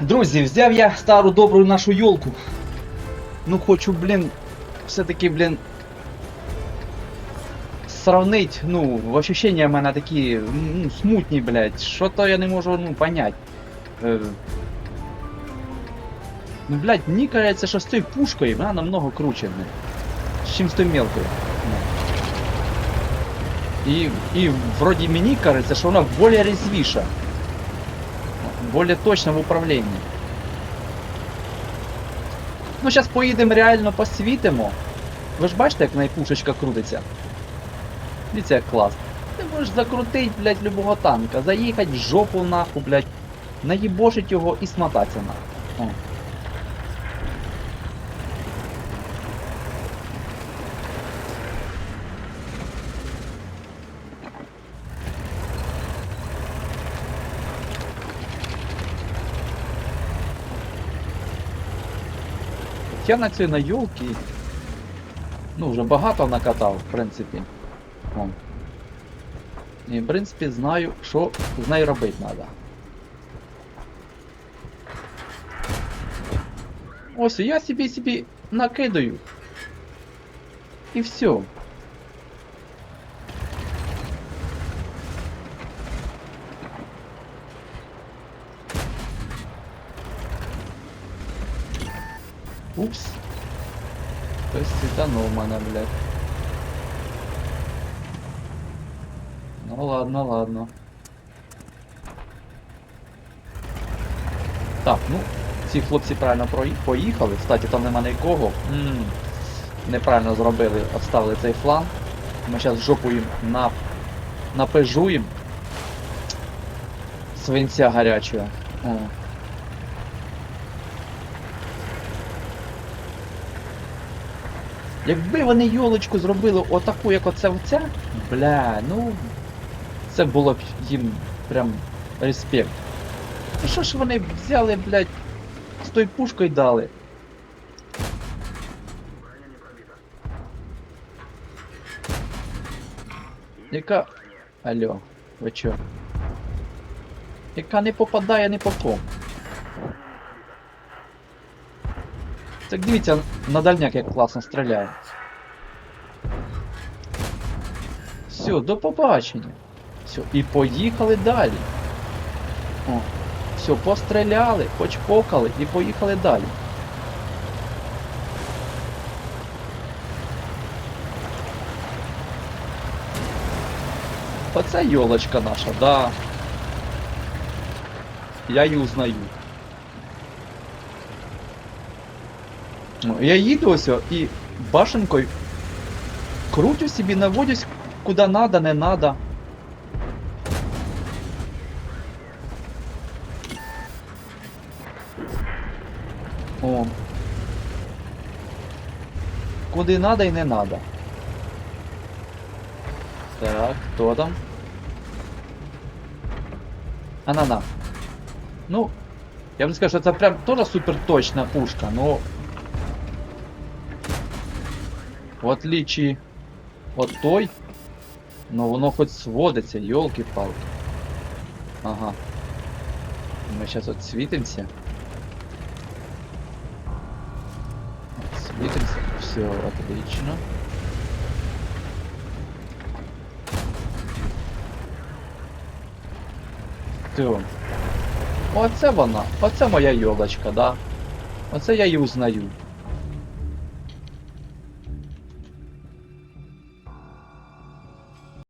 Друзі, взяв я стару добру нашу йолку. Ну хочу, блін, все-таки, блін. Сравнить, ну, в ощущення в мене такі ну, смутні, блядь. Що то я не можу ну, понять. Е, Ну, блядь, мені кажеться, що з цією пушкою вона намного круче, блядь. Чим з тою мелкою. І, і вроді мені кажеться, що вона більш резвіша. Более точно в управлінні. Ну, зараз поїдемо реально посвітимо. Ви ж бачите, як найпушечка крутиться? Дивіться, як класно. Ти можеш закрутити, блядь, любого танка, заїхати в жопу нахуй, блядь, наїбошить його і смотатися нахуй. Я на цій на юлки, ну, вже багато накатав, в принципі. Вон. І, в принципі, знаю, що з нею робити треба. Ось, я собі собі накидаю. І все. Упс. Хтось світанув мене, блядь. Ну ладно, ладно. Так, ну, ці хлопці правильно поїхали. Кстати, там нема нікого. м неправильно зробили, оставили цей фланг. Ми зараз жопу їм на... напежуємо. Свинця гарячого. Якби вони йолочку зробили отаку, як оце оця, бля, ну це було б їм прям респект. Ну що ж вони взяли, блядь, з тою пушкою дали? Яка. Алло, ви чо? Яка не попадає ні по кому. Так дивіться, на дальняк як класно стріляє. Все, до побачення. Все, і поїхали далі. О, все, постріляли, почпокали і поїхали далі. Оце йолочка наша, да. Я її узнаю. Я їду ось і башенкою крутю собі, наводюсь куди надо, не надо. О. Куди надо і не надо. Так, хто там? Анана. Ну, я б не скажу, що це прям теж супер точна пушка, но в отличие от той, но воно хоч сводиться, елки-палки. Ага. Мы сейчас вот світимся. Світимся. Все, отлично. Все. Оце вона. Оце моя йолочка, да. Оце я її узнаю.